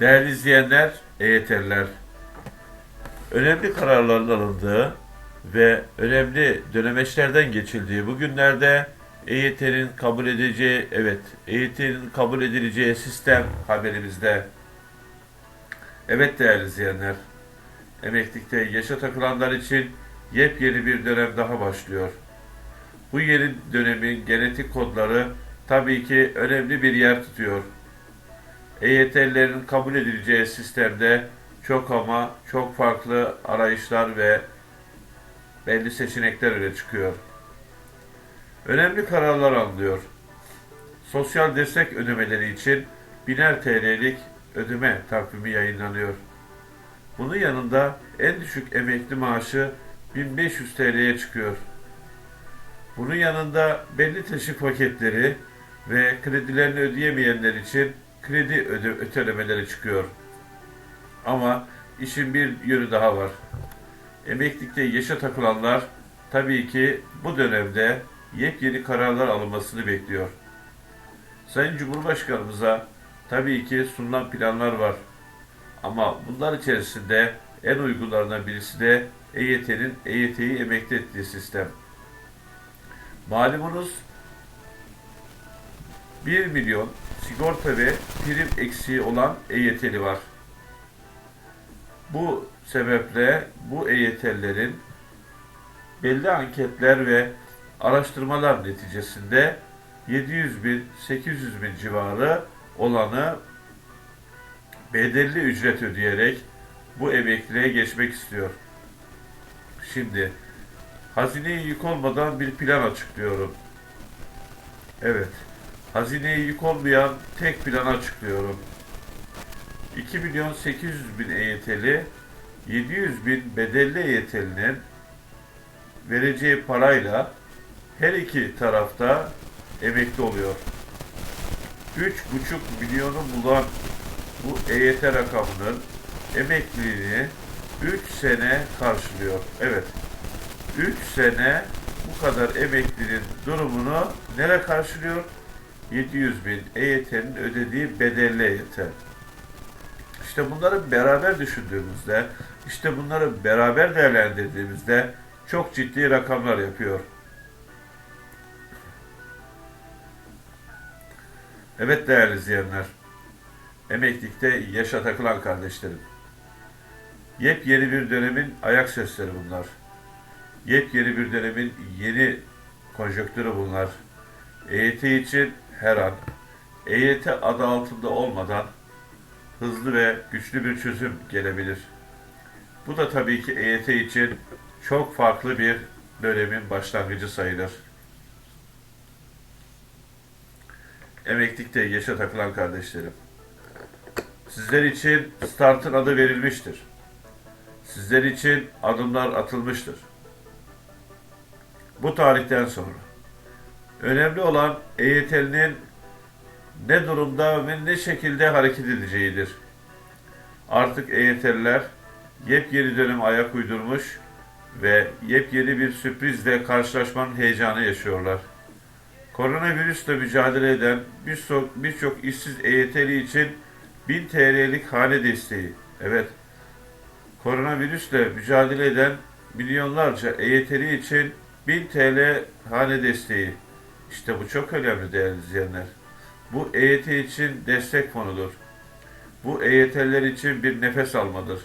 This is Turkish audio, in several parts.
Değerli izleyenler, EYT'liler, önemli kararların alındığı ve önemli dönemeçlerden geçildiği bu günlerde EYT'nin kabul edeceği, evet, EYT'nin kabul edileceği sistem haberimizde. Evet değerli izleyenler, emeklilikte yaşa takılanlar için yepyeni bir dönem daha başlıyor. Bu yeni dönemin genetik kodları tabii ki önemli bir yer tutuyor. EYT'lilerin kabul edileceği sistemde çok ama çok farklı arayışlar ve belli seçenekler öne çıkıyor. Önemli kararlar alınıyor. Sosyal destek ödemeleri için biner TL'lik ödeme takvimi yayınlanıyor. Bunun yanında en düşük emekli maaşı 1500 TL'ye çıkıyor. Bunun yanında belli teşvik paketleri ve kredilerini ödeyemeyenler için kredi öde ötelemeleri çıkıyor. Ama işin bir yönü daha var. Emeklilikte yaşa takılanlar tabii ki bu dönemde yepyeni kararlar alınmasını bekliyor. Sayın Cumhurbaşkanımıza tabii ki sunulan planlar var. Ama bunlar içerisinde en uygunlarından birisi de EYT'nin EYT'yi emekli ettiği sistem. Malumunuz 1 milyon sigorta ve prim eksiği olan EYT'li var. Bu sebeple bu EYT'lilerin belli anketler ve araştırmalar neticesinde 700 bin, 800 bin civarı olanı bedelli ücret ödeyerek bu emekliliğe geçmek istiyor. Şimdi hazineye yük olmadan bir plan açıklıyorum. Evet, hazineye yük olmayan tek planı açıklıyorum. 2 milyon 800 bin EYT'li 700 bin bedelli EYT'linin vereceği parayla her iki tarafta emekli oluyor. 3,5 milyonu bulan bu EYT rakamının emekliliğini 3 sene karşılıyor. Evet. 3 sene bu kadar emeklinin durumunu nere karşılıyor? 700 bin EYT'nin ödediği bedelli EYT. İşte bunları beraber düşündüğümüzde, işte bunları beraber değerlendirdiğimizde çok ciddi rakamlar yapıyor. Evet değerli izleyenler, emeklilikte yaşa takılan kardeşlerim. Yepyeni bir dönemin ayak sesleri bunlar. Yepyeni bir dönemin yeni konjonktürü bunlar. EYT için her an, EYT adı altında olmadan hızlı ve güçlü bir çözüm gelebilir. Bu da tabii ki EYT için çok farklı bir dönemin başlangıcı sayılır. Emeklilikte yaşa takılan kardeşlerim. Sizler için startın adı verilmiştir. Sizler için adımlar atılmıştır. Bu tarihten sonra önemli olan EYT'linin ne durumda ve ne şekilde hareket edeceğidir. Artık EYT'liler yepyeni dönem ayak uydurmuş ve yepyeni bir sürprizle karşılaşmanın heyecanı yaşıyorlar. Koronavirüsle mücadele eden birçok birçok işsiz EYT'li için 1000 TL'lik hane desteği. Evet, koronavirüsle mücadele eden milyonlarca EYT'li için 1000 TL hane desteği. İşte bu çok önemli değerli izleyenler. Bu EYT için destek fonudur. Bu EYT'liler için bir nefes almadır.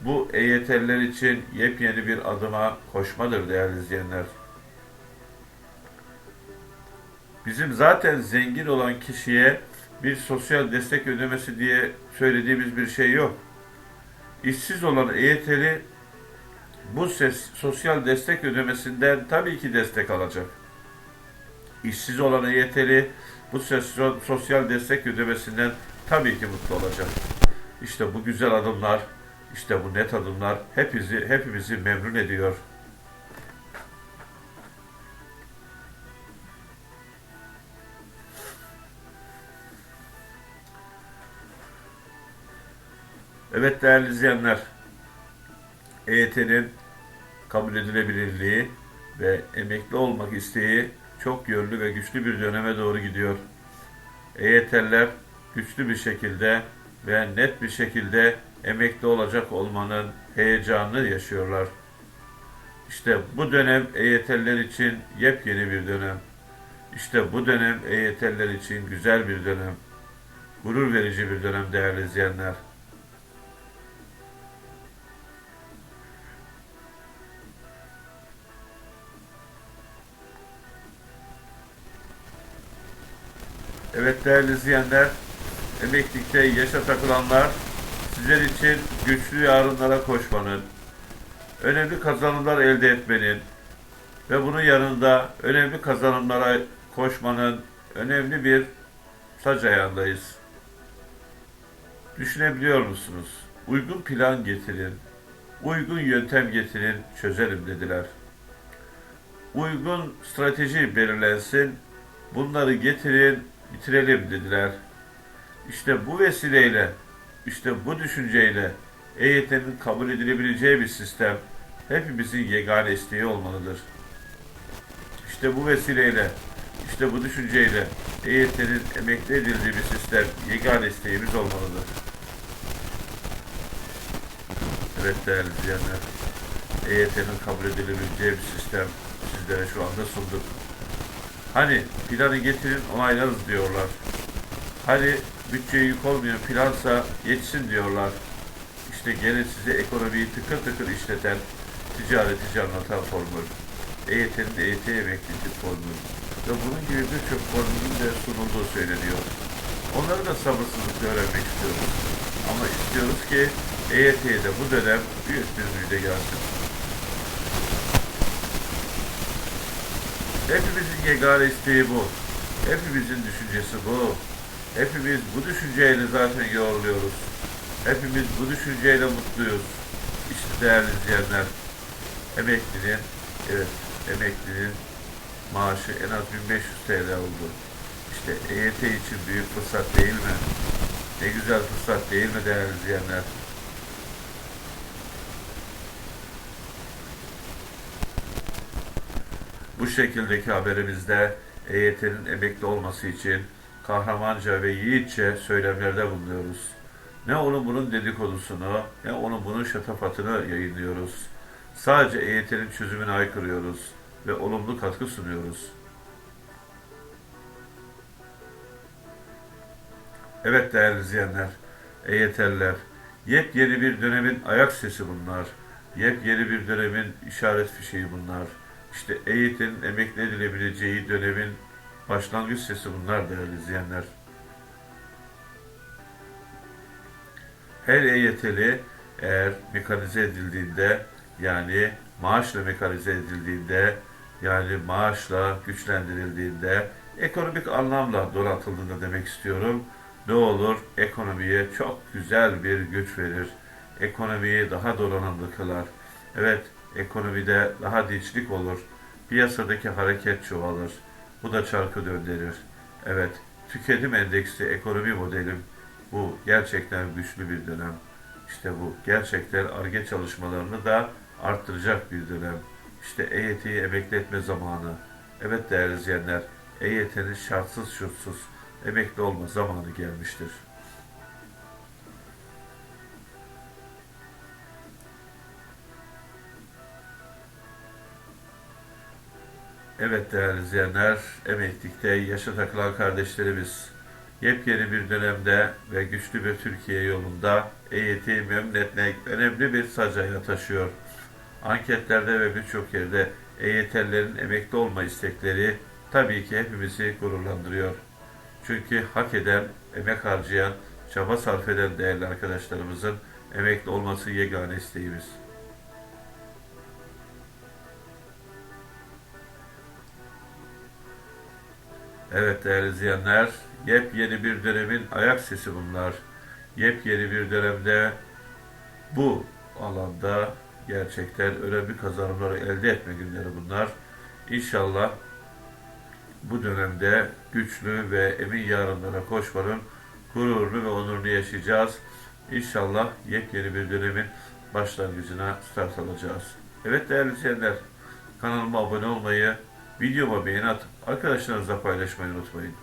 Bu EYT'liler için yepyeni bir adıma koşmadır değerli izleyenler. Bizim zaten zengin olan kişiye bir sosyal destek ödemesi diye söylediğimiz bir şey yok. İşsiz olan EYT'li bu ses, sosyal destek ödemesinden tabii ki destek alacak. İşsiz olan EYT'li bu sosyal destek ödemesinden tabii ki mutlu olacak. İşte bu güzel adımlar, işte bu net adımlar hepimizi, hepimizi memnun ediyor. Evet değerli izleyenler, EYT'nin kabul edilebilirliği ve emekli olmak isteği çok yönlü ve güçlü bir döneme doğru gidiyor. EYT'liler güçlü bir şekilde ve net bir şekilde emekli olacak olmanın heyecanını yaşıyorlar. İşte bu dönem EYT'liler için yepyeni bir dönem. İşte bu dönem EYT'liler için güzel bir dönem. Gurur verici bir dönem değerli izleyenler. Evet değerli izleyenler, emeklilikte yaşa takılanlar sizler için güçlü yarınlara koşmanın, önemli kazanımlar elde etmenin ve bunun yanında önemli kazanımlara koşmanın önemli bir sac ayağındayız. Düşünebiliyor musunuz? Uygun plan getirin, uygun yöntem getirin, çözelim dediler. Uygun strateji belirlensin, bunları getirin, bitirelim dediler. İşte bu vesileyle, işte bu düşünceyle EYT'nin kabul edilebileceği bir sistem hepimizin yegane isteği olmalıdır. İşte bu vesileyle, işte bu düşünceyle EYT'nin emekli edildiği bir sistem yegane isteğimiz olmalıdır. Evet değerli izleyenler, EYT'nin kabul edilebileceği bir sistem sizlere şu anda sunduk. Hani planı getirin onaylarız diyorlar. Hani bütçeye yük olmayan plansa yetsin diyorlar. İşte gelin size ekonomiyi tıkır tıkır işleten, ticareti canlatan formül. EYT'nin EYT emeklilik formülü. Ve bunun gibi birçok formülün de sunulduğu söyleniyor. Onları da sabırsızlıkla öğrenmek istiyoruz. Ama istiyoruz ki EYT'ye de bu dönem büyük bir müjde gelsin. Hepimizin yegane isteği bu. Hepimizin düşüncesi bu. Hepimiz bu düşünceyle zaten yoruluyoruz. Hepimiz bu düşünceyle mutluyuz. İşte değerli izleyenler, emeklinin, evet emeklinin maaşı en az 1500 TL oldu. İşte EYT için büyük fırsat değil mi? Ne güzel fırsat değil mi değerli izleyenler? Bu şekildeki haberimizde EYT'nin emekli olması için kahramanca ve yiğitçe söylemlerde bulunuyoruz. Ne onun bunun dedikodusunu, ne onun bunun şatafatını yayınlıyoruz. Sadece EYT'nin çözümüne aykırıyoruz ve olumlu katkı sunuyoruz. Evet değerli izleyenler, EYT'liler, yepyeni bir dönemin ayak sesi bunlar. Yepyeni bir dönemin işaret fişeği bunlar. İşte EYT'nin emekli edilebileceği dönemin başlangıç sesi bunlar değerli izleyenler. Her EYT'li eğer mekanize edildiğinde yani maaşla mekanize edildiğinde yani maaşla güçlendirildiğinde ekonomik anlamda donatıldığında demek istiyorum. Ne olur ekonomiye çok güzel bir güç verir. Ekonomiyi daha donanımlı kılar. Evet ekonomide daha dinçlik olur. Piyasadaki hareket çoğalır. Bu da çarkı döndürür. Evet, tüketim endeksli ekonomi modelim bu gerçekten güçlü bir dönem. İşte bu gerçekten ARGE çalışmalarını da arttıracak bir dönem. İşte EYT'yi emekli etme zamanı. Evet değerli izleyenler, EYT'nin şartsız şurtsuz emekli olma zamanı gelmiştir. Evet değerli izleyenler, emeklilikte yaşa takılan kardeşlerimiz yepyeni bir dönemde ve güçlü bir Türkiye yolunda EYT'yi memnun etmek önemli bir sacaya taşıyor. Anketlerde ve birçok yerde EYT'lilerin emekli olma istekleri tabii ki hepimizi gururlandırıyor. Çünkü hak eden, emek harcayan, çaba sarf eden değerli arkadaşlarımızın emekli olması yegane isteğimiz. Evet değerli izleyenler, yepyeni bir dönemin ayak sesi bunlar. Yepyeni bir dönemde bu alanda gerçekten önemli kazanımları elde etme günleri bunlar. İnşallah bu dönemde güçlü ve emin yarınlara koşmanın gururunu ve onurunu yaşayacağız. İnşallah yepyeni bir dönemin başlangıcına start alacağız. Evet değerli izleyenler, kanalıma abone olmayı, videoma beğeni atıp arkadaşlarınızla paylaşmayı unutmayın.